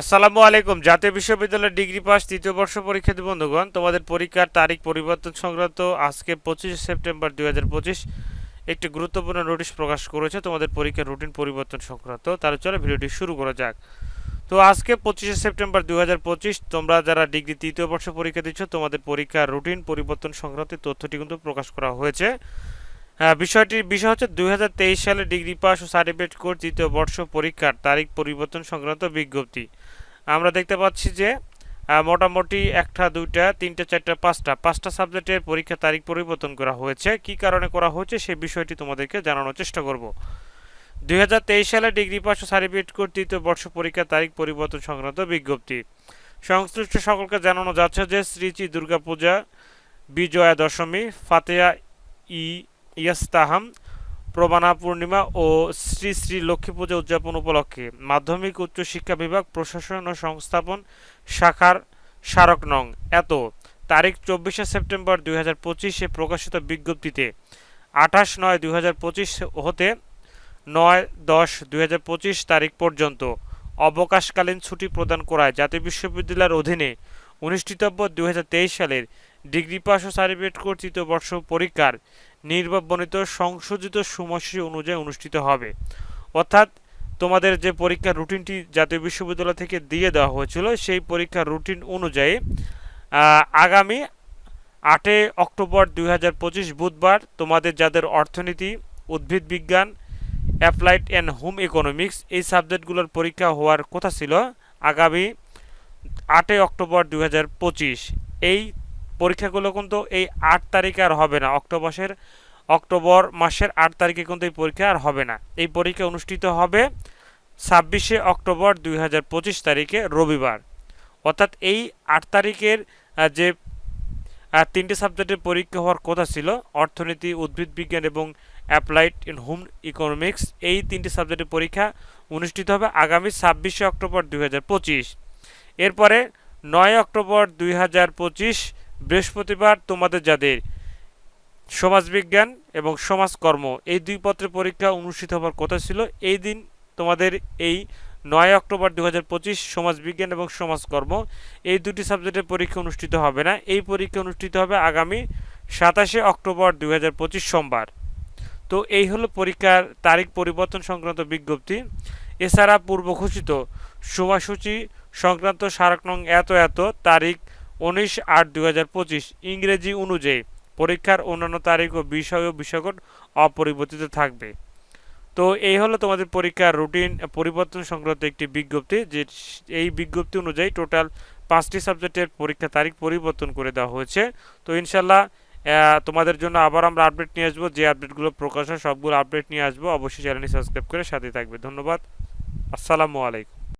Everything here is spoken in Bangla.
আসসালামু আলাইকুম। জাতীয় বিশ্ববিদ্যালয়ের ডিগ্রি পাস তৃতীয় বর্ষ পরীক্ষার্থী বন্ধুগণ। তোমাদের পরীক্ষার তারিখ পরিবর্তন সংক্রান্ত আজকে পঁচিশে সেপ্টেম্বর দুই হাজার পঁচিশ একটি গুরুত্বপূর্ণ নোটিশ প্রকাশ করেছে। তোমাদের পরীক্ষার রুটিন পরিবর্তন সংক্রান্ত। তাহলে চলো ভিডিওটি শুরু করা যাক। তো আজকে পঁচিশে সেপ্টেম্বর দুই হাজার পঁচিশ তোমরা যারা ডিগ্রি তৃতীয় বর্ষ পরীক্ষা দিচ্ছ তোমাদের পরীক্ষার রুটিন পরিবর্তন সংক্রান্ত তথ্যটি কিন্তু প্রকাশ করা হয়েছে। হ্যাঁ, বিষয়টির বিষয় হচ্ছে দুই হাজার তেইশ সালে ডিগ্রি পাস ও সার্টিফিকেট কোর্স তৃতীয় বর্ষ পরীক্ষার তারিখ পরিবর্তন সংক্রান্ত বিজ্ঞপ্তি। আমরা দেখতে পাচ্ছি যে মোটামুটি একটা, দুইটা, তিনটা, চারটা, পাঁচটা পাঁচটা সাবজেক্টের পরীক্ষার তারিখ পরিবর্তন করা হয়েছে। কি কারণে করা হয়েছে সেই বিষয়টি তোমাদেরকে জানানোর চেষ্টা করব। দুই হাজার তেইশ সালে ডিগ্রি পাস ও সার্টিফিকেট কোর্স তৃতীয় বর্ষ পরীক্ষার তারিখ পরিবর্তন সংক্রান্ত বিজ্ঞপ্তি। সংশ্লিষ্ট সকলকে জানানো যাচ্ছে যে, শ্রী শ্রীচি দুর্গাপূজা, বিজয়া দশমী ফাতেয়া ই ইয়াস্তাহাম প্রবানা পূর্ণিমা ও শ্রী শ্রী লক্ষ্মী পূজা উদযাপন উপলক্ষে মাধ্যমিক উচ্চ শিক্ষা বিভাগ, প্রশাসন ও সংস্থাপন শাখার স্মারক নং। এত, তারিখ চব্বিশে সেপ্টেম্বর দুই হাজার পঁচিশে প্রকাশিত বিজ্ঞপ্তিতে আঠাশ নয় দুই হাজার পঁচিশ হতে নয় দশ দুই হাজার পঁচিশ তারিখ পর্যন্ত অবকাশকালীন ছুটি প্রদান করায় জাতীয় বিশ্ববিদ্যালয়ের অধীনে অনুষ্ঠিতব্য দুই হাজার তেইশ সালের ডিগ্রি পাস ও সার্টিফিকেট কোর্স তৃতীয় বর্ষ পরীক্ষার নির্বাচনিত সংশোধিত সময়সূচি অনুযায়ী অনুষ্ঠিত হবে। অর্থাৎ তোমাদের যে পরীক্ষার রুটিনটি জাতীয় বিশ্ববিদ্যালয় থেকে দিয়ে দেওয়া হয়েছিল, সেই পরীক্ষার রুটিন অনুযায়ী আগামী আটই অক্টোবর দুই হাজার পঁচিশ বুধবার তোমাদের যাদের অর্থনীতি, উদ্ভিদ বিজ্ঞান, অ্যাপ্লাইড অ্যান্ড হোম ইকোনমিক্স এই সাবজেক্টগুলোর পরীক্ষা হওয়ার কথা ছিল আগামী আটই অক্টোবর দু হাজার পঁচিশ। এই পরীক্ষাগুলো কিন্তু এই আট তারিখে আর হবে না। অক্টোবরের অক্টোবর মাসের আট তারিখে কিন্তু এই পরীক্ষা আর হবে না। এই পরীক্ষা অনুষ্ঠিত হবে ছাব্বিশে অক্টোবর দুই হাজার পঁচিশ তারিখে, রবিবার। অর্থাৎ এই আট তারিখের যে তিনটে সাবজেক্টের পরীক্ষা হওয়ার কথা ছিল, অর্থনীতি, উদ্ভিদ বিজ্ঞান এবং অ্যাপ্লাইড ইন হোম ইকোনমিক্স, এই তিনটি সাবজেক্টের পরীক্ষা অনুষ্ঠিত হবে আগামী ছাব্বিশে অক্টোবর দুই হাজার পঁচিশ। এরপরে নয় অক্টোবর দুই হাজার পঁচিশ বৃহস্পতিবার তোমাদের যাদের সমাজবিজ্ঞান এবং সমাজকর্ম এই দুই পত্রের পরীক্ষা অনুষ্ঠিত হওয়ার কথা ছিল, এই দিন তোমাদের এই নয় অক্টোবর দু হাজার পঁচিশ সমাজবিজ্ঞান এবং সমাজকর্ম এই দুটি সাবজেক্টের পরীক্ষা অনুষ্ঠিত হবে না। এই পরীক্ষা অনুষ্ঠিত হবে আগামী সাতাশে অক্টোবর দুই হাজার পঁচিশ সোমবার। তো এই হলো পরীক্ষার তারিখ পরিবর্তন সংক্রান্ত বিজ্ঞপ্তি। এছাড়া পূর্ব ঘোষিত সময়সূচি সংক্রান্ত স্মারক এত এত তারিখ উনিশ আট পঁচিশ ইংরেজি অনুযায়ী পরীক্ষার অন্যান্য তারিখ ও বিষয় ও বিষয়কট অপরিবর্তিত থাকবে। তো এই হলো তোমাদের পরীক্ষার রুটিন পরিবর্তন সংক্রান্ত একটি বিজ্ঞপ্তি যে এই বিজ্ঞপ্তি অনুযায়ী টোটাল পাঁচটি সাবজেক্টের পরীক্ষা তারিখ পরিবর্তন করে দেওয়া হয়েছে। তো ইনশাল্লাহ তোমাদের জন্য আবার আমরা আপডেট নিয়ে আসব। যে আপডেটগুলো প্রকাশ হয়, সবগুলো আপডেট নিয়ে আসব। অবশ্যই চ্যানেলটি সাবস্ক্রাইব করে সাথে থাকবে। ধন্যবাদ। আসসালামু আলাইকুম।